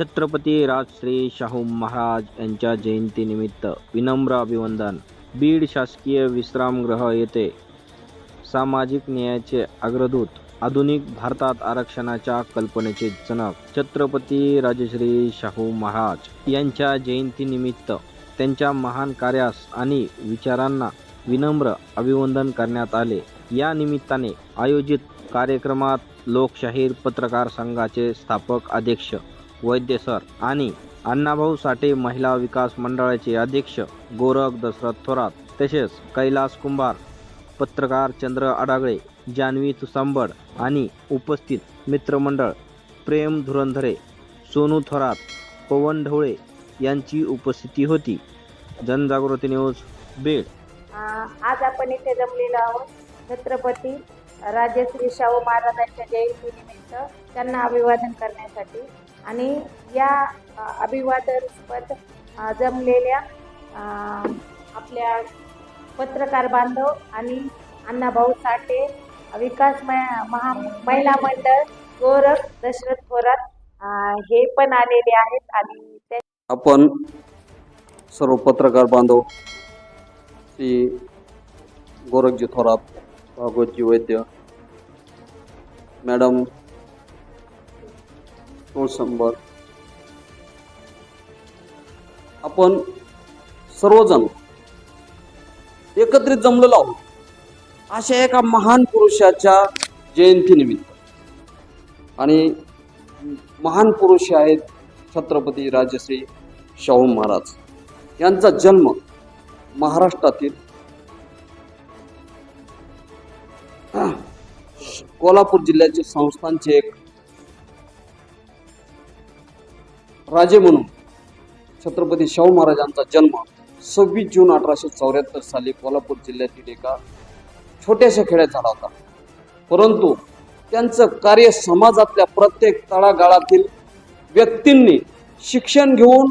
छत्रपती राजश्री शाहू महाराज यांच्या जयंतीनिमित्त विनम्र अभिवंदन बीड शासकीय विश्रामगृह येथे सामाजिक न्यायाचे अग्रदूत आधुनिक भारतात आरक्षणाच्या कल्पनेचे जनक छत्रपती राजश्री शाहू महाराज यांच्या जयंतीनिमित्त त्यांच्या महान कार्यास आणि विचारांना विनम्र अभिवंदन करण्यात आले. या निमित्ताने आयोजित कार्यक्रमात लोकशाहीर पत्रकार संघाचे स्थापक अध्यक्ष वैद्य सर आणि अण्णाभाऊ साठे महिला विकास मंडळाचे अध्यक्ष गोरख दशरथ थोरात तसेच कैलास कुंभार पत्रकार चंद्र आडागळे जान्हवी तुसांबड आणि उपस्थित मित्रमंडळ प्रेम धुरंधरे सोनू थोरात पवन ढवळे यांची उपस्थिती होती. जनजागृती न्यूज बीड. आज आपण इथे जमलेलो आहोत छत्रपती राजश्री शाहू महाराजांच्या जयंतीनिमित्त. त्यांना अभिवादन करण्यासाठी. आणि या अभिवादन अभिवादनस्पद जमलेल्या आपल्या पत्रकार बांधव आणि अण्णाभाऊ साठे विकास म- महा महिला मंडळ गोरख दशरथ थोरात हे पण आलेले आहेत आणि ते आपण सर्व पत्रकार बांधव श्री गोरखजी थोरात भागवतजी वैद्य मॅडम तुळसंबर आपण सर्वजण एकत्रित जमलेलो आहोत अशा एका महान पुरुषाच्या जयंतीनिमित्त. आणि महान पुरुष आहेत छत्रपती राजश्री शाहू महाराज. यांचा जन्म महाराष्ट्रातील कोल्हापूर जिल्ह्याचे संस्थानचे एक राजे म्हणून छत्रपती शाहू महाराजांचा जन्म सव्वीस जून अठराशे चौऱ्याहत्तर साली कोल्हापूर जिल्ह्यातील एका छोट्याशा खेड्यात झाला होता. परंतु त्यांचं कार्य समाजातल्या प्रत्येक तळागाळातील व्यक्तींनी शिक्षण घेऊन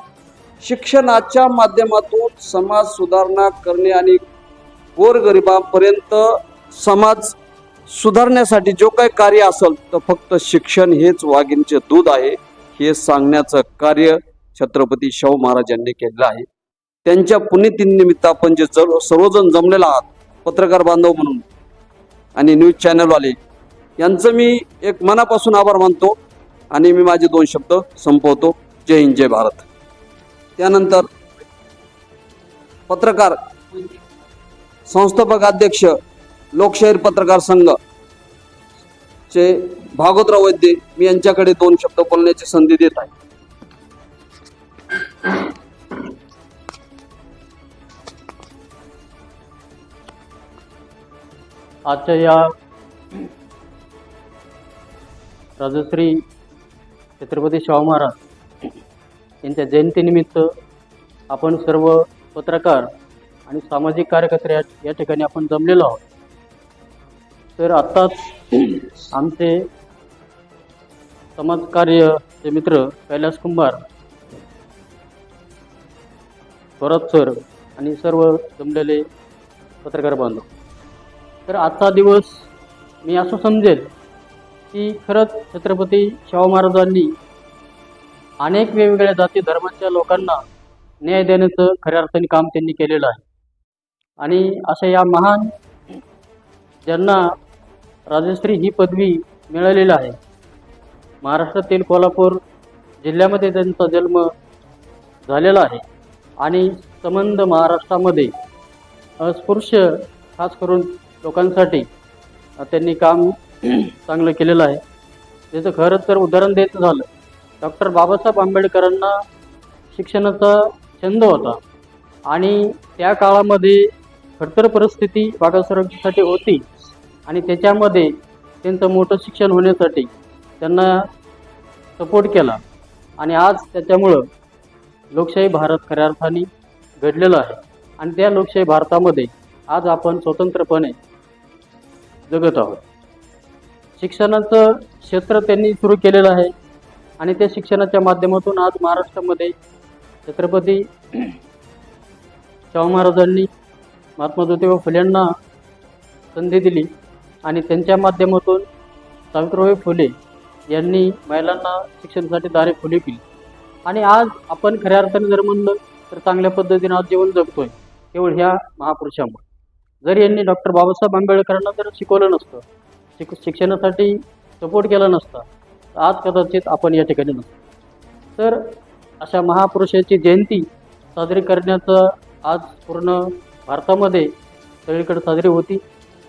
शिक्षणाच्या माध्यमातून समाज सुधारणा करणे आणि गोरगरिबांपर्यंत समाज सुधारण्यासाठी जो काही कार्य असेल तर फक्त शिक्षण हेच वाघिणीचे दूध आहे. हे सांगण्याचं कार्य छत्रपती शाहू महाराज यांनी केलेलं आहे. त्यांच्या पुण्यतिनिमित्त आपण जे सर्वजण जमलेला आहात पत्रकार बांधव म्हणून आणि न्यूज चॅनलवाले यांचं मी एक मनापासून आभार मानतो आणि मी माझे दोन शब्द संपवतो. जय हिंद जय भारत. त्यानंतर पत्रकार संस्थापक अध्यक्ष लोकशाहीर पत्रकार संघ चे भागवतराव वैद्य मी यांच्याकडे दोन शब्द बोलण्याची संधी देत आहे. आजच्या या राजश्री छत्रपती शाहू महाराज यांच्या जयंतीनिमित्त आपण सर्व पत्रकार आणि सामाजिक कार्यकर्ते या या ठिकाणी आपण जमलेलो आहोत. तर आत्ताच आमचे समाजकार्यचे मित्र कैलास कुंभार स्वराज सर आणि सर्व जमलेले पत्रकार बांधव. तर आजचा दिवस मी असं समजेल की खरंच छत्रपती शाहू महाराजांनी अनेक वेगवेगळ्या जाती धर्माच्या लोकांना न्याय देण्याचं खऱ्या अर्थाने काम त्यांनी केलेलं आहे. आणि अशा या महान ज्यांना राजश्री ही पदवी मिळालेली आहे. महाराष्ट्रातील कोल्हापूर जिल्ह्यामध्ये त्यांचा जन्म झालेला आहे. आणि संबंध महाराष्ट्रामध्ये अस्पृश्य खास करून लोकांसाठी त्यांनी काम चांगलं केलेलं आहे. त्याचं खरं तर उदाहरण द्यायचं झालं. डॉक्टर बाबासाहेब आंबेडकरांना शिक्षणाचा छंद होता. आणि त्या काळामध्ये खडतर परिस्थिती बागासुरक्षेसाठी होती. आणि त्याच्यामध्ये त्यांचं मोठं शिक्षण होण्यासाठी त्यांना सपोर्ट केला. आणि आज त्याच्यामुळं लोकशाही भारत खऱ्या अर्थाने घडलेलं आहे. आणि त्या लोकशाही भारतामध्ये आज आपण स्वतंत्रपणे जगत आहोत. शिक्षणाचं क्षेत्र त्यांनी सुरू केलेलं आहे. आणि त्या शिक्षणाच्या माध्यमातून आज महाराष्ट्रामध्ये छत्रपती शाहू महाराजांनी महात्मा ज्योतिबा फुल्यांना संधी दिली. आणि त्यांच्या माध्यमातून सावित्रीबाई फुले यांनी महिलांना शिक्षणासाठी दारे खुली केली. आणि आज आपण खऱ्या अर्थाने जर म्हणलं तर चांगल्या पद्धतीनं आज जीवन जगतोय केवळ ह्या महापुरुषामुळे. जर यांनी डॉक्टर बाबासाहेब आंबेडकरांना जर शिकवलं नसतं शिक शिक्षणासाठी सपोर्ट केला नसता तर आज कदाचित आपण या ठिकाणी नसतो. तर अशा महापुरुषाची जयंती साजरी करण्याचं आज पूर्ण भारतामध्ये सगळीकडे साजरी होती.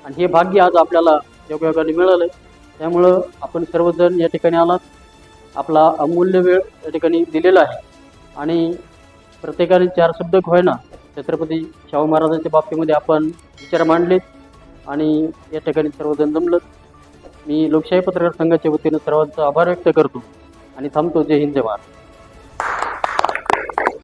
आणि हे भाग्य आज आपल्याला योगायोगाने मिळालं त्यामुळं आपण सर्वजण या ठिकाणी आलात. आपला अमूल्य वेळ या ठिकाणी दिलेला आहे. आणि प्रत्येकाने चार शब्द होईना छत्रपती शाहू महाराजांच्या बाबतीमध्ये आपण विचार मांडलेत आणि या ठिकाणी सर्वजण जमलं. मी लोकशाही पत्रकार संघाच्या वतीनं सर्वांचा आभार व्यक्त करतो आणि थांबतो. जय हिंद जय महाराज